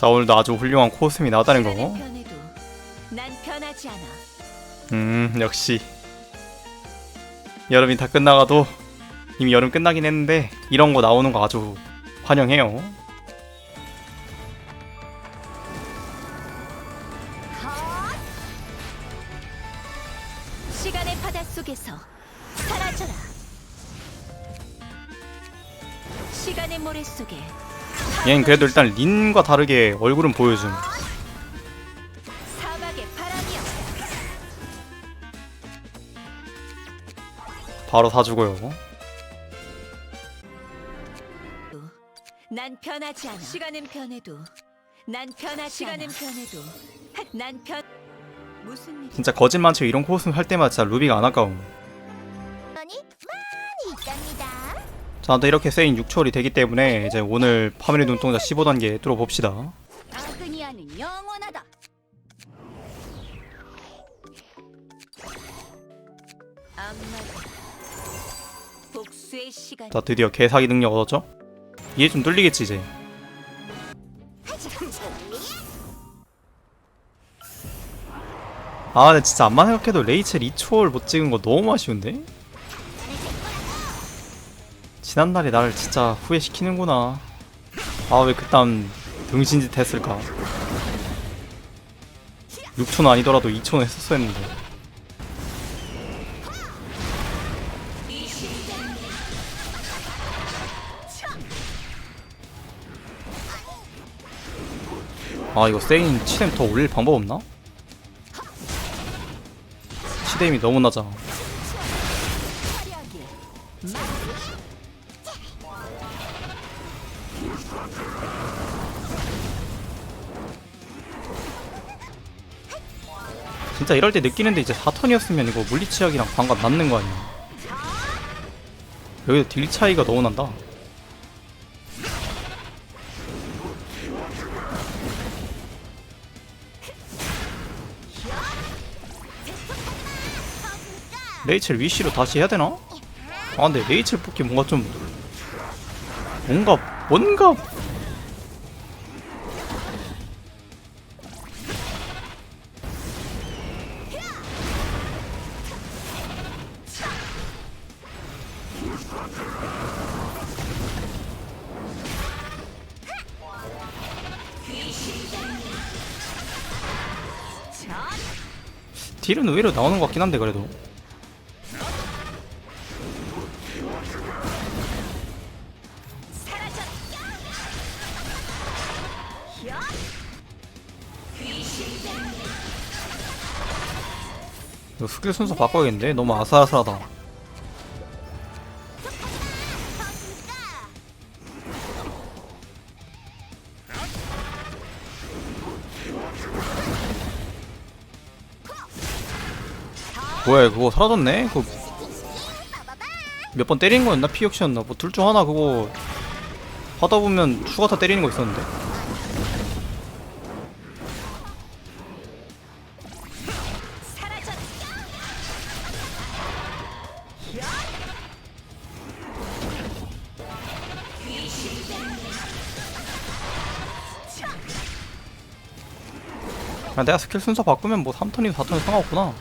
자 오늘도 아주 훌륭한 코스튬이 나왔다는 거. 음 역시 여름이 다 끝나가도 이미 여름 끝나긴 했는데 이런 거 나오는 거 아주 환영해요. 시간의 바다 속에서 사라져라. 시간의 모래 속에 얘는 그래도 일단 린과 다르게 얼굴은 보여줌. 바로 사주고요. 난 변하지 않아. 시간은 변해도 난 변하지 시간은 변해도 난 변. 무슨 일? 진짜 거짓 많죠 이런 코스튬 할 때마다 진짜 루비가 안 아까움. 많이 있답니다. 자, 또 이렇게 세인 6초월이 되기 때문에 이제 오늘 파멸의 눈동자 15단계 뚫어봅시다. 아그니아는 영원하다. 암막 복수의 시간. 자, 드디어 개사기 능력 얻었죠? 이해 좀 뚫리겠지 이제. 아, 근데 진짜 안만 생각해도 레이첼 2초월 못 찍은 거 너무 아쉬운데? 지난달에 나를 진짜 후회시키는구나. 아, 왜 그딴 등신짓 했을까? 6초는 아니더라도 2초는 했었어야 했는데. 아 이거 세인 치뎀 더 올릴 방법 없나? 치뎀이 너무 낮아 진짜 이럴 때 느끼는데 이제 4턴이었으면 이거 물리치약이랑 반갑 맞는 거 아니야 여기서 딜 차이가 너무 난다 레이첼 위시로 다시 해야 되나? 아 근데 레이첼 뽑기 뭔가 좀 뭔가 뭔가 딜은 의외로 나오는 것 같긴 한데 그래도 스킬 순서 바꿔야겠는데? 너무 아슬아슬하다 뭐야 그거 사라졌네? 그거 몇번 때리는 거였나? 피역시였나? 뭐 둘 중 하나 그거 하다 보면 추가타 때리는 거 있었는데. 야, 내가 스킬 순서 바꾸면 뭐 3턴이든 4턴이든 상관없구나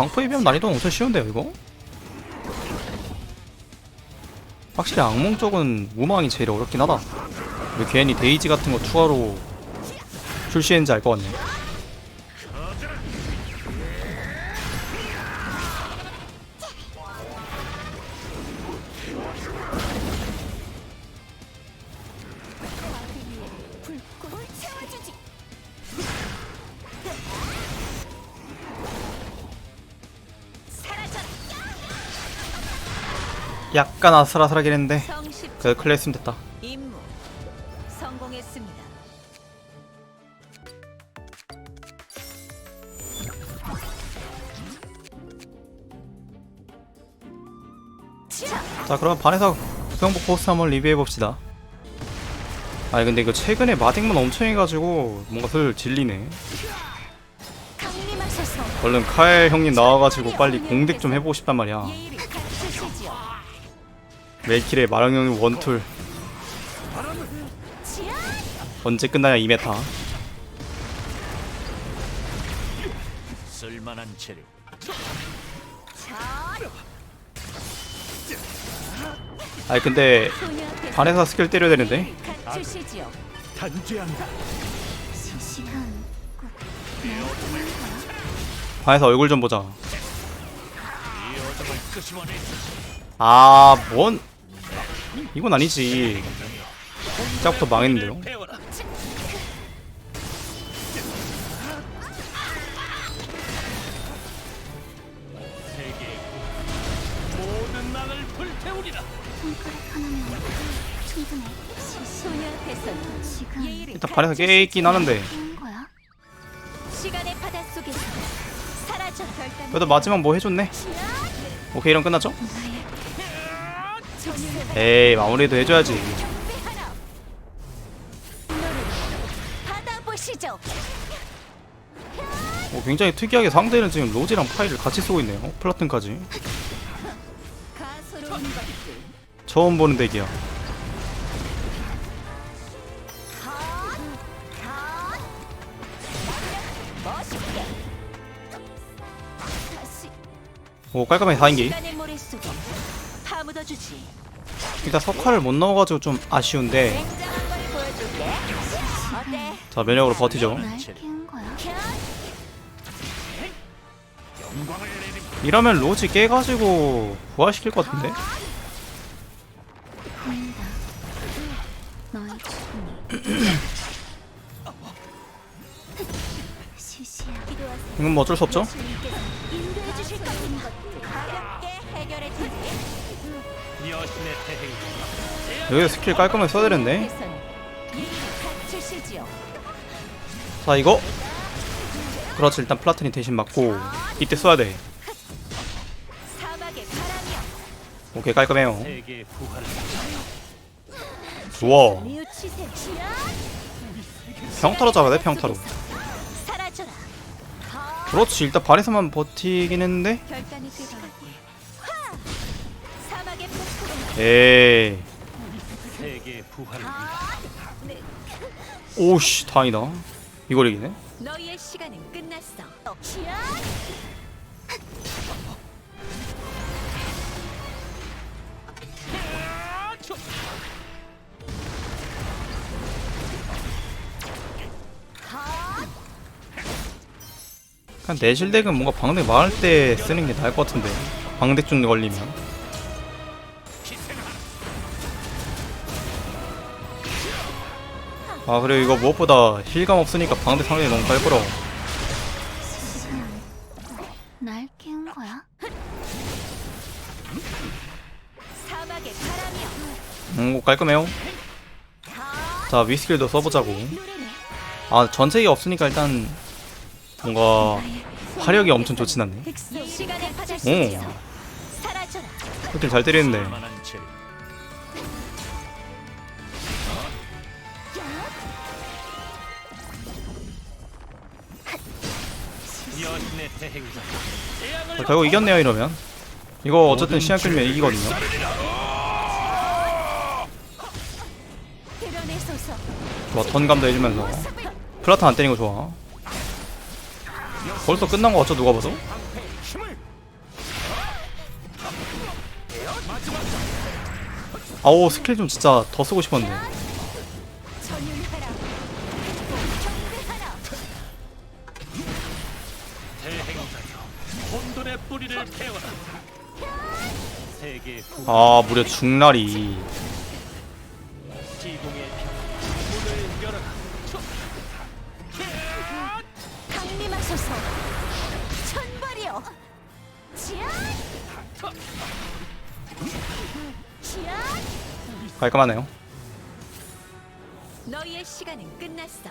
강포에 비하면 난이도는 엄청 쉬운데요 이거? 확실히 악몽 쪽은 무망이 제일 어렵긴 하다 왜 괜히 데이지 같은 거 추가로 출시했는지 알 것 같네 약간 아슬아슬하긴 했는데 그래도 클레이 했으면 됐다. 임무 성공했습니다. 자 그럼 반에서 구성복 포스 한번 리뷰해봅시다. 아니 근데 이거 최근에 마딩만 엄청 해가지고 뭔가 슬 질리네. 얼른 칼 형님 나와가지고 빨리 공덱 좀 해보고 싶단 말이야. 예, 예. 멜킬의 마랑 형님 원툴. 언제 끝나냐 이 메타. 쓸만한 체력 아니 근데 반에서 스킬 때려야 되는데. 단죄한다. 반에서 얼굴 좀 보자. 이 어둠을 끄집어내. 아, 뭔? 이건 아니지. 시작부터 망했는데요. 일단 반에서 깨 있긴 하는데. 그래도 마지막 뭐 해줬네. 오케이, 이럼 끝났죠? 에이, 마무리도 해줘야지. 오, 굉장히 특이하게 상대는 지금 로지랑 파이를 같이 쓰고 있네요. 플라튼까지. 가소로운 것들. 처음 보는 덱이야. 오, 깔끔하게 4인기. 일단 석화를 못 넣어가지고 좀 아쉬운데. 자, 면역으로 버티죠. 이러면 로지 깨가지고 부활시킬 것 같은데? 이건 뭐 어쩔 수 없죠? 여기서 스킬 깔끔하게 써야 되는데. 예의를 갖추시지요. 자, 이거. 그렇지, 일단 플라튼이 대신 맞고. 이때 써야 돼. 오케이, 깔끔해요. 뉘우치세요. 평타로 잡아야 돼, 평타로. 그렇지, 일단 발에서만 버티긴 했는데. 에이. 부활을 위해 오씨, 다행이다. 이걸 이기네. 너희의 시간은 끝났어. 그냥 내실 덱은 뭔가 방덱 막을 때 쓰는 게 나을 것 같은데. 방덱 중 걸리면. 아, 그리고 이거 무엇보다 힐감 없으니까 방덱 상당히 너무 깔거라. 날 깨운 거야? 사막의 바람이여 음, 깔끔해요. 자, 위스킬도 써보자고. 아, 전색이 없으니까 일단 뭔가 화력이 엄청 좋진 않네. 시간의 사라져라 그렇게 잘 때리는데. 자 어, 결국 이겼네요 이러면. 이거 어쨌든 시간 끌면 이기거든요. 좋아, 턴감도 해주면서. 플라탄 안 때리는 거 좋아. 벌써 끝난 거 같죠 누가 봐도? 아오 스킬 좀 진짜 더 쓰고 싶었는데 태워라 아 무려 중날이 지공의 평 문을 열어라 강림하소서. 천벌이여. 지연. 지연. 깔끔하네요 너희의 시간은 끝났어